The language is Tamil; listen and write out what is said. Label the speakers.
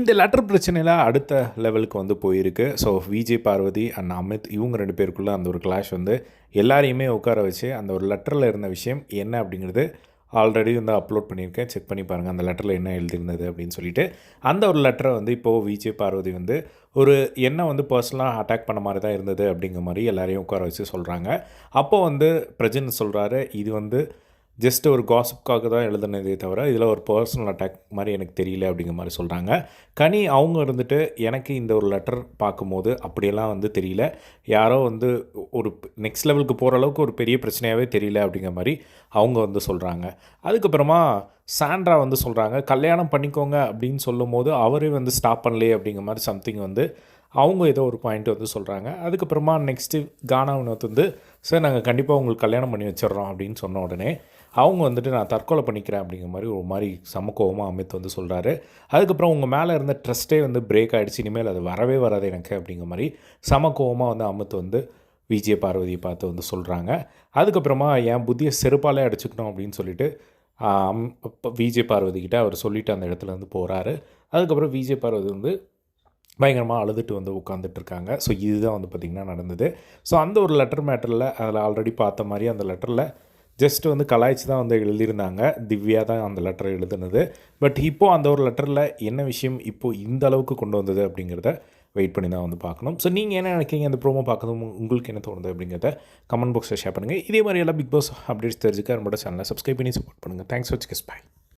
Speaker 1: இந்த லெட்டர் பிரச்சனையில் அடுத்த லெவலுக்கு வந்து போயிருக்கு. ஸோ விஜய் பார்வதி அண்ட் அமித் இவங்க ரெண்டு பேருக்குள்ளே அந்த ஒரு கிளாஷ் வந்து எல்லாரையுமே உட்கார வச்சு அந்த ஒரு லெட்டரில் இருந்த விஷயம் என்ன அப்படிங்கிறது ஆல்ரெடி வந்து அப்லோட் பண்ணியிருக்கேன். செக் பண்ணி பாருங்கள் அந்த லெட்டரில் என்ன எழுதியிருந்தது அப்படின்னு சொல்லிட்டு. அந்த ஒரு லெட்டரை வந்து இப்போது விஜய் பார்வதி வந்து ஒரு என்ன வந்து பர்சனலாக அட்டாக் பண்ண மாதிரி தான் இருந்தது அப்படிங்கிற மாதிரி எல்லாரையும் உட்கார வச்சு சொல்கிறாங்க அப்போ வந்து பிரஜன் சொல்கிறாரு இது வந்து ஜஸ்ட் ஒரு காசிப்காக தான் எழுதுனதே தவிர இதில் ஒரு பர்சனல் அட்டாக் மாதிரி எனக்கு தெரியல அப்படிங்கிற மாதிரி சொல்கிறாங்க கனி அவங்க இருந்துட்டு எனக்கு இந்த ஒரு லெட்டர் பார்க்கும்போது அப்படியெல்லாம் வந்து தெரியல. யாரோ வந்து ஒரு நெக்ஸ்ட் லெவலுக்கு போகிற அளவுக்கு ஒரு பெரிய பிரச்சனையாகவே தெரியல அப்படிங்கிற மாதிரி அவங்க வந்து சொல்கிறாங்க அதுக்கப்புறமா சாண்ட்ரா வந்து சொல்கிறாங்க கல்யாணம் பண்ணிக்கோங்க அப்படின்னு சொல்லும் போது அவரே வந்து ஸ்டாப் பண்ணலையே அப்படிங்கிற மாதிரி சம்திங் வந்து அவங்க ஏதோ ஒரு பாயிண்ட் வந்து சொல்கிறாங்க அதுக்கப்புறமா நெக்ஸ்ட்டு கானா வினோத் வந்து சார் நாங்கள் கண்டிப்பாக உங்களுக்கு கல்யாணம் பண்ணி வச்சிடுறோம் அப்படின்னு சொன்ன உடனே அவங்க வந்துட்டு நான் தற்கொலை பண்ணிக்கிறேன் அப்படிங்கிற மாதிரி ஒரு மாதிரி சமக்கோவமாக அமித் வந்து சொல்கிறாரு அதுக்கப்புறம் உங்கள் மேலே இருந்த ட்ரஸ்ட்டே வந்து பிரேக் ஆகிடுச்சு இனிமேல் அது வரவே வராது எனக்கு அப்படிங்கிற மாதிரி சமக்கோவமாக வந்து அமித் வந்து விஜய பார்வதியை பார்த்து வந்து சொல்கிறாங்க அதுக்கப்புறமா என் புத்தியை செருப்பாலே அடிச்சுக்கணும் அப்படின்னு சொல்லிட்டு விஜய் பார்வதி கிட்ட அவர் சொல்லிட்டு அந்த இடத்துல வந்து போகிறாரு அதுக்கப்புறம் விஜய் பார்வதி வந்து பயங்கரமாக அழுதுட்டு வந்து உட்காந்துட்டு இருக்காங்க ஸோ இதுதான் வந்து பார்த்திங்கன்னா நடந்தது. ஸோ அந்த ஒரு லெட்டர் மேட்டரில் அதில் ஆல்ரெடி பார்த்த மாதிரி அந்த லெட்டரில் ஜஸ்ட் வந்து கலாய்ச்சி தான் வந்து எழுதியிருந்தாங்க. திவ்யா தான் அந்த லெட்டரை எழுதுனது. பட் இப்போது அந்த ஒரு லெட்டரில் என்ன விஷயம் இப்போது இந்த அளவுக்கு கொண்டு வந்தது அப்படிங்கிறத வெயிட் பண்ணி தான் வந்து பார்க்கணும். ஸோ நீங்கள் என்ன நினைக்கிறீங்க? அந்த ப்ரோமோ பார்க்கணும் உங்களுக்கு என்ன தோணுது அப்படிங்கிறத கமெண்ட் பாக்ஸில் ஷேர் பண்ணுங்கள் இதே மாதிரி எல்லாம் பிக் பாஸ் அப்டேட்ஸ் தெரிஞ்சுக்க நம்மளோட சேனலை சப்ஸ்கிரைப் பண்ணி சப்போர்ட் பண்ணுங்கள் தேங்க்ஸ் வச்சு கெஸ் பாய்